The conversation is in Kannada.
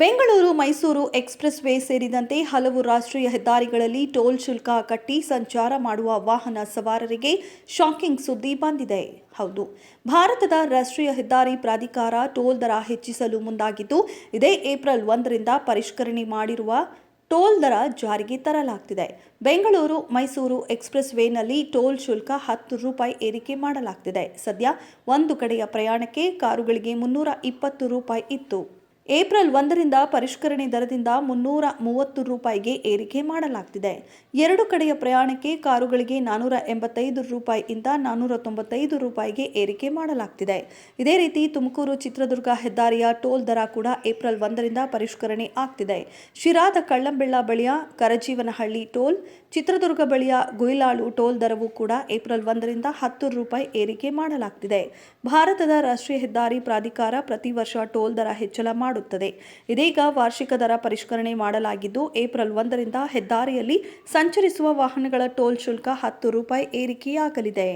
ಬೆಂಗಳೂರು ಮೈಸೂರು ಎಕ್ಸ್ಪ್ರೆಸ್ ವೇ ಸೇರಿದಂತೆ ಹಲವು ರಾಷ್ಟ್ರೀಯ ಹೆದ್ದಾರಿಗಳಲ್ಲಿ ಟೋಲ್ ಶುಲ್ಕ ಕಟ್ಟಿ ಸಂಚಾರ ಮಾಡುವ ವಾಹನ ಸವಾರರಿಗೆ ಶಾಕಿಂಗ್ ಸುದ್ದಿ ಬಂದಿದೆ. ಹೌದು, ಭಾರತದ ರಾಷ್ಟ್ರೀಯ ಹೆದ್ದಾರಿ ಪ್ರಾಧಿಕಾರ ಟೋಲ್ ದರ ಹೆಚ್ಚಿಸಲು ಮುಂದಾಗಿದ್ದು, ಇದೇ ಏಪ್ರಿಲ್ ಒಂದರಿಂದ ಪರಿಷ್ಕರಣೆ ಮಾಡಿರುವ ಟೋಲ್ ದರ ಜಾರಿಗೆ ತರಲಾಗ್ತಿದೆ. ಬೆಂಗಳೂರು ಮೈಸೂರು ಎಕ್ಸ್ಪ್ರೆಸ್ ವೇನಲ್ಲಿ ಟೋಲ್ ಶುಲ್ಕ ಹತ್ತು ರೂಪಾಯಿ ಏರಿಕೆ ಮಾಡಲಾಗ್ತಿದೆ. ಸದ್ಯ ಒಂದು ಕಡೆಯ ಪ್ರಯಾಣಕ್ಕೆ ಕಾರುಗಳಿಗೆ ಮುನ್ನೂರ ಇಪ್ಪತ್ತು ರೂಪಾಯಿ ಇತ್ತು. ಏಪ್ರಿಲ್ ಒಂದರಿಂದ ಪರಿಷ್ಕರಣೆ ದರದಿಂದ ಮುನ್ನೂರ ಮೂವತ್ತು ರೂಪಾಯಿಗೆ ಏರಿಕೆ ಮಾಡಲಾಗ್ತಿದೆ. ಎರಡು ಕಡೆಯ ಪ್ರಯಾಣಕ್ಕೆ ಕಾರುಗಳಿಗೆ ನಾನ್ನೂರ ಎಂಬತ್ತೈದು ರೂಪಾಯಿಯಿಂದ ನಾನ್ನೂರ ತೊಂಬತ್ತೈದು ರೂಪಾಯಿಗೆ ಏರಿಕೆ ಮಾಡಲಾಗ್ತಿದೆ. ಇದೇ ರೀತಿ ತುಮಕೂರು ಚಿತ್ರದುರ್ಗ ಹೆದ್ದಾರಿಯ ಟೋಲ್ ದರ ಕೂಡ ಏಪ್ರಿಲ್ ಒಂದರಿಂದ ಪರಿಷ್ಕರಣೆ ಆಗ್ತಿದೆ. ಶಿರಾದ ಕಳ್ಳಂಬೆಳ್ಳ ಬಳಿಯ ಕರಜೀವನಹಳ್ಳಿ ಟೋಲ್, ಚಿತ್ರದುರ್ಗ ಬಳಿಯ ಗುಯಿಲಾಳು ಟೋಲ್ ದರವು ಕೂಡ ಏಪ್ರಿಲ್ ಒಂದರಿಂದ ಹತ್ತು ರೂಪಾಯಿ ಏರಿಕೆ ಮಾಡಲಾಗ್ತಿದೆ. ಭಾರತದ ರಾಷ್ಟ್ರೀಯ ಹೆದ್ದಾರಿ ಪ್ರಾಧಿಕಾರ ಪ್ರತಿ ವರ್ಷ ಟೋಲ್ ದರ ಹೆಚ್ಚಳ ಮಾಡುತ್ತದೆ. ಇದೀಗ ವಾರ್ಷಿಕ ದರ ಪರಿಷ್ಕರಣೆ ಮಾಡಲಾಗಿದ್ದು, ಏಪ್ರಿಲ್ ಒಂದರಿಂದ ಹೆದ್ದಾರಿಯಲ್ಲಿ ಸಂಚರಿಸುವ ವಾಹನಗಳ ಟೋಲ್ ಶುಲ್ಕ ಹತ್ತು ರೂಪಾಯಿ ಏರಿಕೆಯಾಗಲಿದೆ.